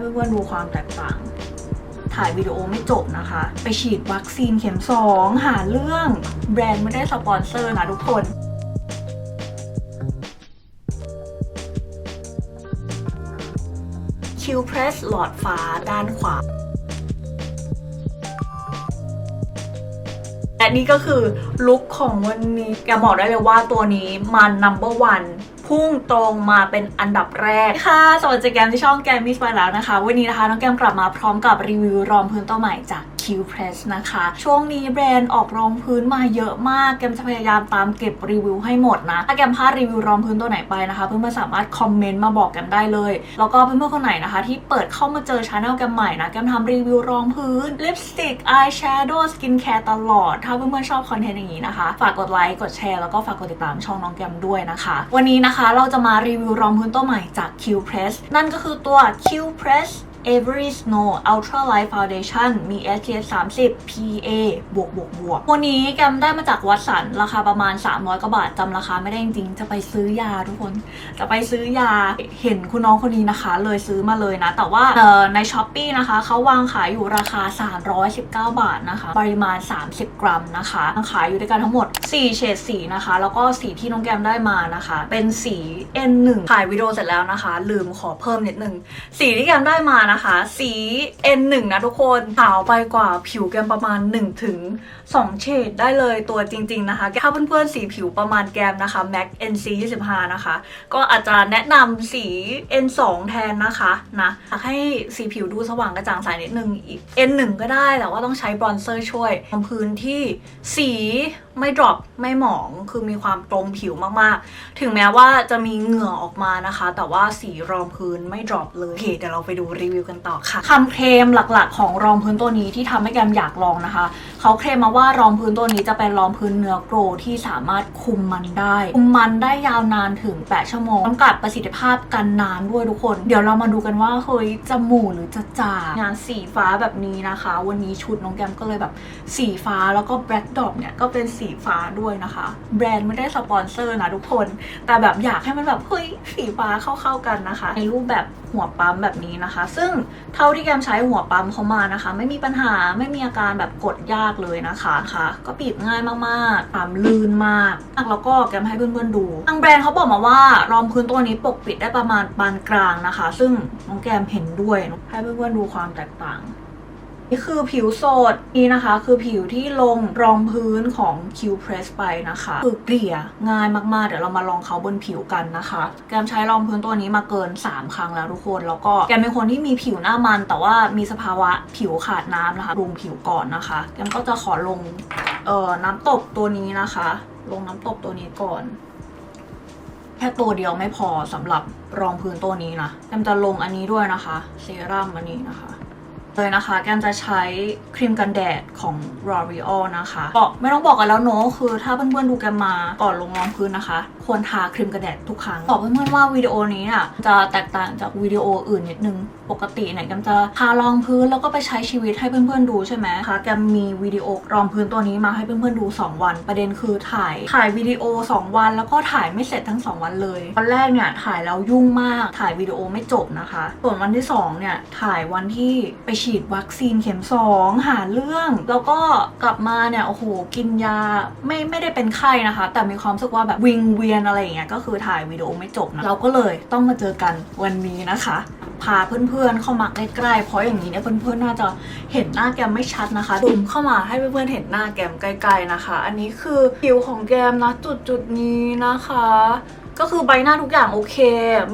ให้เพื่อนๆดูความแตกต่าง ถ่ายวิดีโอไม่จบนะคะ ไปฉีดวัคซีนเข็ม 2 หาเรื่องแบรนด์ไม่ได้สปอนเซอร์นะทุกคนคิวเพรสหลอดฟ้าด้านขวาและนี่ก็คือลุคของวันนี้แกบอกได้เลยว่าตัวนี้มัน number one พุ่งตรงมาเป็นอันดับแรกค่ะ สวัสดีแกมที่ช่องแกมมิสไปแล้วนะคะ วันนี้นะคะน้องแกมกลับมาพร้อมกับรีวิวรองพื้นตัวใหม่จาก Q Press นะคะ ช่วงนี้แบรนด์ออกรองพื้นมาเยอะมากแกมจะพยายามตามเก็บรีวิวให้หมดนะ ถ้าแกมพลาดรีวิวรองพื้นตัวไหนไปนะคะ เพื่อนๆสามารถคอมเมนต์มาบอกแกมได้เลย แล้วก็เพื่อนๆคนไหนนะคะ ที่เปิดเข้ามาเจอช anel แกมใหม่นะแกมทำรีวิวรองพื้นลิปสติกอายแชโดว์สกินแคร์ตลอด ถ้าเพื่อนๆชอบคอนเทนต์อย่างนี้นะคะ ฝากกดไลค์กดแชร์แล้วก็ฝากกดติดตามช่องน้องแกมด้วยนะคะ วันนี้นะคะเราจะมารีวิวรองพื้นตัวใหม่จาก Q Press นั่นก็คือตัว Q Press Every Snow Ultra Light Foundation มี SPF 30 PA บวกบวกบวกวันนี้แกมได้มาจากวัดสันราคาประมาณ 300กว่าบาทจำราคาไม่ได้จริงๆ จะไปซื้อยาทุกคน จะไปซื้อยาเห็นคุณน้องคนนี้นะคะ เลยซื้อมาเลยนะ แต่ว่าใน s h อ p e e นะคะเขาวางขายอยู่ราคา 319 บาทนะคะ ปริมาณ 30 กรัมนะคะขายอยู่ด้วยกันทั้งหมด 4 เฉดสีนะคะ แล้วก็สีที่น้องแกมได้มานะคะ เป็นสี N1 ถ่ายวิดีโอเสร็จแล้วนะคะ ลืมขอเพิ่มนิดนึงสีที่แกมได้มานะคะ สี N1 นะทุกคนขาวไปกว่าผิวแกมประมาณ1ถึง2เฉดได้เลยตัวจริง ๆ นะคะ ถ้าเพื่อนๆสีผิวประมาณแกมนะคะ MAC NC 25นะคะ ก็อาจจะแนะนำสี N2 แทนนะคะนะอยากให้สีผิวดูสว่างกระจ่างใสนิดนึงอีก N1 ก็ได้แต่ว่าต้องใช้บรอนเซอร์ช่วยทำพื้นที่สี ไม่ดรอปไม่หมองคือมีความตรงผิวมากๆ ถึงแม้ว่าจะมีเหงื่อออกมานะคะ แต่ว่าสีรองพื้นไม่ดรอปเลยโอเคเดี๋ยวเราไปดูรีวิวกันต่อค่ะคำเคลมหลักๆ ของรองพื้นตัวนี้ที่ทำให้แกมอยากลองนะคะ เขาเคลมมาว่ารองพื้นตัวนี้จะเป็นรองพื้นเนื้อโกรที่สามารถคุมมันได้ คุมมันได้ยาวนานถึง 8 ชั่วโมงจำกัดประสิทธิภาพกันนานด้วยทุกคน เดี๋ยวเรามาดูกันว่าเฮ้ยจะหมู่หรือจะจ่างานสีฟ้าแบบนี้นะคะ วันนี้ชุดน้องแกมก็เลยแบบสีฟ้าแล้วก็แบล็คดอปเนี่ยก็เป็นสีฟ้าด้วยนะคะ แบรนด์ไม่ได้สปอนเซอร์นะทุกคน แต่แบบอยากให้มันแบบเฮ้ยสีฟ้าเข้าๆกันนะคะ ในรูปแบบหัวปั๊มแบบนี้นะคะ ซึ่งเท่าที่แกมใช้หัวปั๊มเขามานะคะ ไม่มีปัญหาไม่มีอาการแบบกดยากเลยนะคะค่ะ ก็ปิดง่ายมากๆปั๊มลื่นมากแล้วก็แกมให้เพื่อนๆดูทางแบรนด์เขาบอกมาว่ารองพื้นตัวนี้ปกปิดได้ประมาณปานกลางนะคะ ซึ่งน้องแกมเห็นด้วยให้เพื่อนๆดูความแตกต่าง นี่คือผิวสดนี่นะคะ คือผิวที่ลงรองพื้นของ Q Press ไปนะคะ คือเกลี่ยง่ายมากๆ เดี๋ยวเรามาลองเขาบนผิวกันนะคะ แกมใช้รองพื้นตัวนี้มาเกิน 3 ครั้งแล้วทุกคน แล้วก็แกมเป็นคนที่มีผิวหน้ามัน แต่ว่ามีสภาวะผิวขาดน้ำนะคะรุงผิวก่อนนะคะ แกมก็จะขอลงเอ่อน้ำตบตัวนี้นะคะ ลงน้ำตบตัวนี้ก่อนแค่ตัวเดียวไม่พอสำหรับรองพื้นตัวนี้นะแกมจะลงอันนี้ด้วยนะคะ เซรั่มอันนี้นะคะ เลยนะคะ แกมจะใช้ครีมกันแดดของ L'Oreal นะคะบอกไม่ต้องบอกกันแล้วเนอะคือถ้าเพื่อนๆดูแกมมาก่อนลงรองพื้นนะคะ ควรทาครีมกันแดดทุกครั้งบอกเพื่อนๆว่าวิดีโอนี้เนี่ยจะแตกต่างจากวิดีโออื่นนิดนึงปกติเนี่ยแกมจะทารองพื้นแล้วก็ไปใช้ชีวิตให้เพื่อนๆดูใช่ไหมคะแกมมีวิดีโอรองพื้นตัวนี้มาให้เพื่อนๆดู 2 วัน ประเด็นคือถ่ายถ่ายวิดีโอ 2 วัน แล้วก็ถ่ายไม่เสร็จทั้ง 2 วันเลยวันแรกเนี่ยถ่ายแล้วยุ่งมากถ่ายวิดีโอไม่จบนะคะ ส่วนวันที่2เนี่ยถ่ายวันที่ไปฉีดวัคซีนเข็ม2หาเรื่อง แล้วก็กลับมาเนี่ยโอ้โหกินยาไม่ไม่ได้เป็นไข้นะคะ แต่มีความรู้สึกว่าแบบวิงเวียนอะไรอย่างเงี้ยก็คือถ่ายวิดีโอไม่จบนะเราก็เลยต้องมาเจอกันวันนี้นะคะพาเพื่อนๆเข้ามาใกล้ๆ เพราะอย่างนี้เนี่ยเพื่อนๆน่าจะเห็นหน้าแกมไม่ชัดนะคะซูมเข้ามาให้เพื่อนๆเห็นหน้าแกมใกล้ๆนะคะ อันนี้คือผิวของแกมนะจุดจุดๆนี้นะคะ ก็คือใบหน้าทุกอย่างโอเค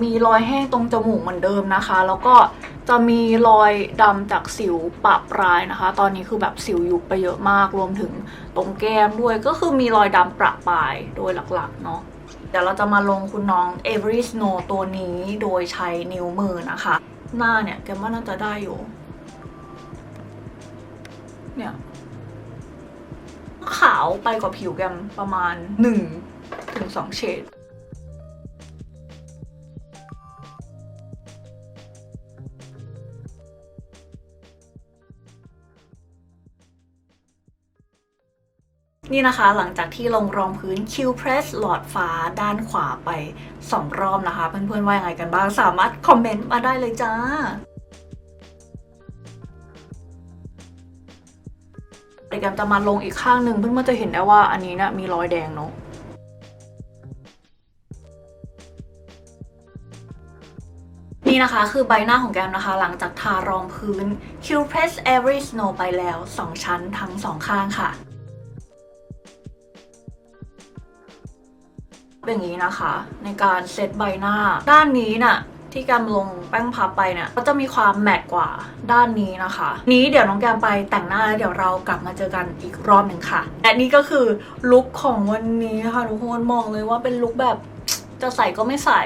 มีรอยแห้งตรงจมูกเหมือนเดิมนะคะ แล้วก็ จะมีรอยดำจากสิวปะปลายนะคะ ตอนนี้คือแบบสิวยุบไปเยอะมาก รวมถึงตรงแก้มด้วย ก็คือมีรอยดำประปรายโดยหลักๆเนาะเดี๋ยวเราจะมาลงคุณน้อง Every Snow ตัวนี้โดยใช้นิ้วมือนะคะ หน้าเนี่ยแกมว่าน่าจะได้อยู่ เนี่ยขาวไปกว่าผิวแกมประมาณ1ถึง2เฉด นี่นะคะหลังจากที่ลงรองพื้น Q Press หลอดฟ้าด้านขวาไป 2 รอบนะคะ เพื่อนๆว่ายังไงกันบ้าง สามารถคอมเมนต์มาได้เลยจ้าโปรแกรมจะมาลงอีกข้างหนึ่งเพื่อนๆจะเห็นได้ว่าอันนี้นะมีรอยแดงเนาะนี่นะคะคือใบหน้าของแกมนะคะ หลังจากทารองพื้น Q Press Every Snow ไปแล้ว 2 ชั้นทั้ง 2 ข้างค่ะ เป็นอย่างนี้นะคะ ในการเซตใบหน้า ด้านนี้น่ะที่แกมลงแป้งพับไปเนี่ยก็จะมีความแมตต์กว่าด้านนี้นะคะ นี้เดี๋ยวน้องแกมไปแต่งหน้าแล้วเดี๋ยวเรากลับมาเจอกันอีกรอบหนึ่งค่ะและนี่ก็คือลุคของวันนี้ค่ะทุกคนมองเลยว่าเป็นลุคแบบจะใส่ก็ไม่ใส่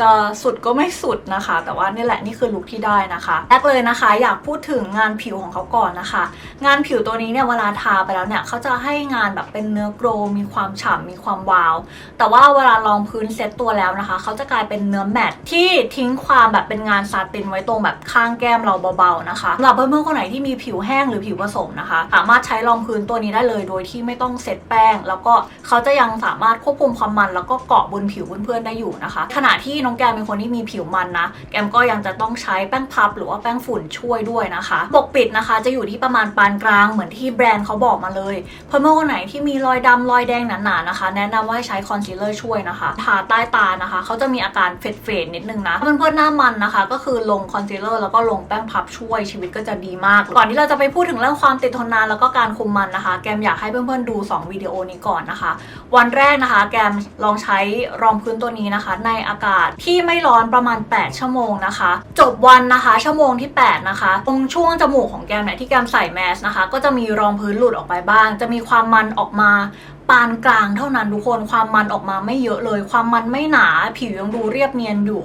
จะสุดก็ไม่สุดนะคะ แต่ว่านี่แหละนี่คือลุคที่ได้นะคะแรกเลยนะคะ อยากพูดถึงงานผิวของเขาก่อนนะคะ งานผิวตัวนี้เนี่ยเวลาทาไปแล้วเนี่ยเขาจะให้งานแบบเป็นเนื้อโกลว์มีความฉ่ำมีความวาว แต่ว่าเวลารองพื้นเซ็ตตัวแล้วนะคะเขาจะกลายเป็นเนื้อแมตต์ที่ทิ้งความแบบเป็นงานซาตินไว้ตรงแบบข้างแก้มเราเบาๆนะคะสำหรับเพื่อนๆคนไหนที่มีผิวแห้งหรือผิวผสมนะคะ สามารถใช้รองพื้นตัวนี้ได้เลย โดยที่ไม่ต้องเซ็ตแป้ง แล้วก็เขาจะยังสามารถควบคุมความมัน แล้วก็เกาะบนผิวเพื่อนๆได้อยู่นะคะ ขณะที่น้องแกมเป็นคนที่มีผิวมันนะ แกมก็ยังจะต้องใช้แป้งพับหรือว่าแป้งฝุ่นช่วยด้วยนะคะ ปกปิดนะคะจะอยู่ที่ประมาณปานกลางเหมือนที่แบรนด์เขาบอกมาเลย เพื่อนๆคนไหนที่มีรอยดำรอยแดงหนาๆนะคะ แนะนำว่าให้ใช้คอนซีลเลอร์ช่วยนะคะ ทาใต้ตานะคะ เขาจะมีอาการเฟดเฟดๆนิดนึงนะเพื่อนๆหน้ามันนะคะ ก็คือลงคอนซีลเลอร์แล้วก็ลงแป้งพับช่วยชีวิตก็จะดีมาก ก่อนที่เราจะไปพูดถึงเรื่องความติดทนนานแล้วก็การคุมมันนะคะ แกมอยากให้เพื่อนๆดู 2 วิดีโอนี้ก่อนนะคะ วันแรกนะคะ แกมลองใช้รองพื้นตัวนี้นะคะ ในอากาศที่ไม่ร้อนประมาณ 8 ชั่วโมงนะคะ จบวันนะคะ ชั่วโมงที่ 8 นะคะ ตรงช่วงจมูกของแกมเนี่ยที่แกมใส่แมสนะคะ ก็จะมีรองพื้นหลุดออกไปบ้าง จะมีความมันออกมาปานกลางเท่านั้นทุกคนความมันออกมาไม่เยอะเลย ความมันไม่หนาผิวยังดูเรียบเนียนอยู่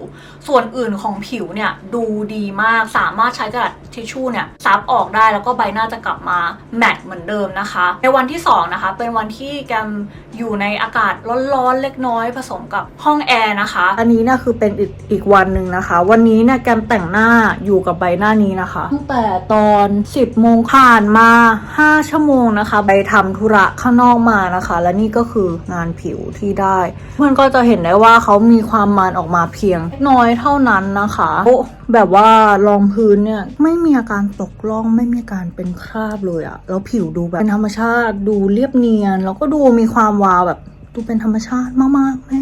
ส่วนอื่นของผิวเนี่ยดูดีมากสามารถใช้กระดาษทิชชู่เนี่ยซับออกได้แล้วก็ใบหน้าจะกลับมาแมตต์เหมือนเดิมนะคะ ในวันที่สองนะคะ เป็นวันที่แกมอยู่ในอากาศร้อนๆเล็กน้อยผสมกับห้องแอร์นะคะ อันนี้เนี่ยคือเป็นอีกอีกวันหนึ่งนะคะ วันนี้เนี่ยแกมแต่งหน้าอยู่กับใบหน้านี้นะคะตั้งแต่ตอน 10โมงผ่านมา 5 ชั่วโมงนะคะ ไปทำธุระข้างนอกมานะคะและนี่ก็คืองานผิวที่ได้เพื่อนก็จะเห็นได้ว่าเขามีความมันออกมาเพียง น้อยเท่านั้นนะคะโอ้แบบว่ารองพื้นเนี่ยไม่มีอาการตกล่องไม่มีการเป็นคราบเลยอะแล้วผิวดูแบบเป็นธรรมชาติดูเรียบเนียน แล้วก็ดูมีความวาวแบบดูเป็นธรรมชาติมากๆแม่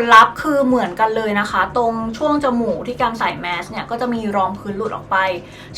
ลลัพธ์คือเหมือนกันเลยนะคะ ตรงช่วงจมูกที่การใส่แมสเนี่ยก็จะมีรองพื้นหลุดออกไป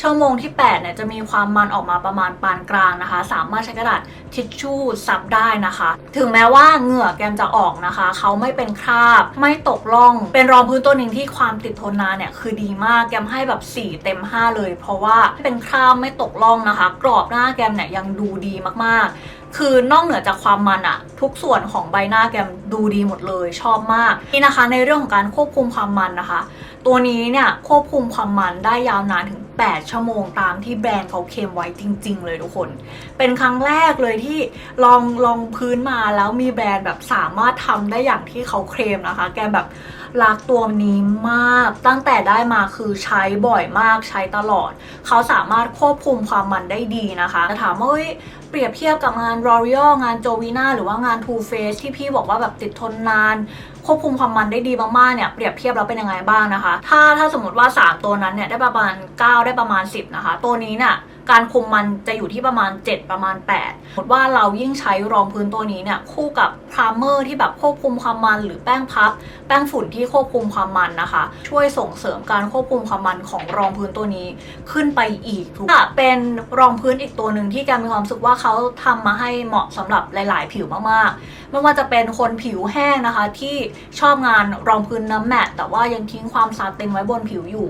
ชั่วโมงที่8เนี่ยจะมีความมันออกมาประมาณปานกลางนะคะ สามารถใช้กระดาษทิชชู่ซับได้นะคะ ถึงแม้ว่าเหงื่อแกมจะออกนะคะ เขาไม่เป็นคราบ ไม่ตกล่อง เป็นรองพื้นตัวหนึ่งที่ความติดทนนานเนี่ยคือดีมากแกมให้แบบ 4 เต็ม 5 เลย เพราะว่าเป็นคราบไม่ตกล่องนะคะ กรอบหน้าแกมเนี่ยยังดูดีมากๆ คือนอกเหนือจากความมันอะทุกส่วนของใบหน้าแกมดูดีหมดเลยชอบมากนี่นะคะ ในเรื่องของการควบคุมความมันนะคะ ตัวนี้เนี่ยควบคุมความมันได้ยาวนานถึง 8 ชั่วโมงตามที่แบรนด์เขาเคลมไว้จริง ๆ เลยทุกคน เป็นครั้งแรกเลยที่ลองลองพื้นมาแล้วมีแบรนด์แบบสามารถทำได้อย่างที่เขาเคลมนะคะ แกมแบบรักตัวนี้มากตั้งแต่ได้มาคือใช้บ่อยมากใช้ตลอด เขาสามารถควบคุมความมันได้ดีนะคะจะถามว่า ปรียบเทียบกับงาน r o r e a l งาน Jovina หรือว่างาน Too Faced ที่พี่บอกว่าแบบติดทนนาน ควบคุมความมันได้ดีมากๆเนี่ยเปรียบเทียบแล้วเป็นยังไงบ้างนะคะ ถ้าถ้าสมมติว่า 3 ตัวนั้นเนี่ยได้ประมาณ 9 ได้ประมาณ 10 นะคะ ตัวนี้เนี่ย การคุมมันจะอยู่ที่ประมาณ 7 ประมาณ8สมมติว่าเรายิ่งใช้รองพื้นตัวนี้เนี่ยคู่กับพรามเมอร์ที่แบบควบคุมความมัน หรือแป้งพับ แป้งฝุ่นที่ควบคุมความมันนะคะ ช่วยส่งเสริมการควบคุมความมันของรองพื้นตัวนี้ขึ้นไปอีกค่ะเป็นรองพื้นอีกตัวหนึ่งที่แกมีความรู้สึกว่าเขาทำมาให้เหมาะสำหรับหลาย ๆ ผิวมากๆ ไม่ว่าจะเป็นคนผิวแห้งนะคะ ที่ชอบงานรองพื้นน้ำแมตต์แต่ว่ายังทิ้งความซาตินไว้บนผิวอยู่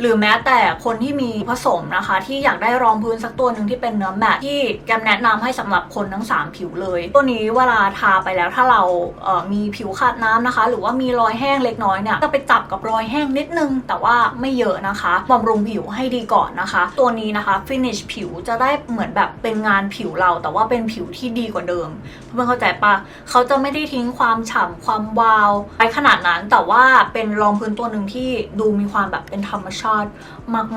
หรือแม้แต่คนที่มีผสมนะคะ ที่อยากได้รององพื้นสักตัวหนึ่งที่เป็นเนื้อแมตที่แกมแนะนำให้สำหรับคนทั้ง 3 ผิวเลย ตัวนี้เวลาทาไปแล้วถ้าเราเมีผิวขาดน้ำนะคะ หรือว่ามีรอยแห้งเล็กน้อยเนี่ยจะไปจับกับรอยแห้งนิดนึง แต่ว่าไม่เยอะนะคะบำรุงผิวให้ดีก่อนนะคะ ตัวนี้นะคะ finish ผิวจะได้เหมือนแบบเป็นงานผิวเรา แต่ว่าเป็นผิวที่ดีกว่าเดิมเพื่อนเข้าใจปะเขาจะไม่ได้ทิ้งความฉ่ำความวาวไปขนาดนั้นแต่ว่าเป็นรองพื้นตัวหนึ่งที่ดูมีความแบบเป็นธรรมชาติ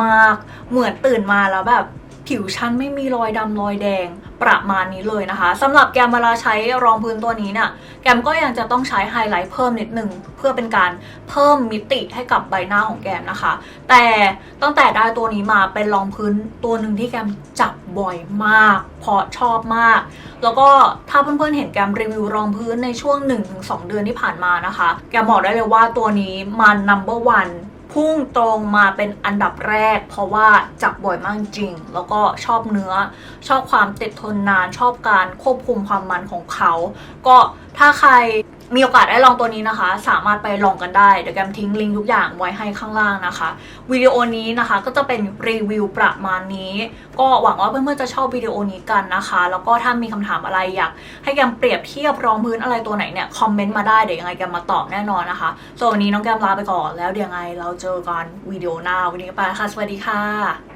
มาก ๆ เหมือนตื่นมาแล้วแบบ ผิวชั้นไม่มีรอยดำรอยแดงประมาณนี้เลยนะคะสำหรับแกมเวลาใช้รองพื้นตัวนี้เนี่ยแกมก็ยังจะต้องใช้ไฮไลท์เพิ่มนิดนึงเพื่อเป็นการเพิ่มมิติให้กับใบหน้าของแกมนะคะ แต่ตั้งแต่ได้ตัวนี้มาเป็นรองพื้นตัวหนึ่งที่แกมจับบ่อยมากเพราะชอบมาก แล้วก็ถ้าเพื่อนๆเห็นแกมรีวิวรองพื้นในช่วง 1-2 เดือนที่ผ่านมานะคะ แกมบอกได้เลยว่าตัวนี้มัน number one พุ่งตรงมาเป็นอันดับแรก เพราะว่าจับบ่อยมากจริง แล้วก็ชอบเนื้อ ชอบความติดทนนาน ชอบการควบคุมความมันของเขา ก็ถ้าใคร มีโอกาสได้ลองตัวนี้นะคะ สามารถไปลองกันได้เดี๋ยวแกมทิ้งลิงก์ทุกอย่างไว้ให้ข้างล่างนะคะวิดีโอนี้นะคะก็จะเป็นรีวิวประมาณนี้ ก็หวังว่าเพื่อนๆจะชอบวิดีโอนี้กันนะคะ แล้วก็ถ้ามีคำถามอะไรอยากให้แกมเปรียบเทียบรองพื้นอะไรตัวไหนเนี่ยคอมเมนต์มาได้เดี๋ยวยังไงแกมมาตอบแน่นอนนะคะส่วนวันนี้น้องแกมลาไปก่อนแล้วเดี๋ยวยังไงเราเจอกันวิดีโอหน้าวันนี้ไปค่ะสวัสดีค่ะ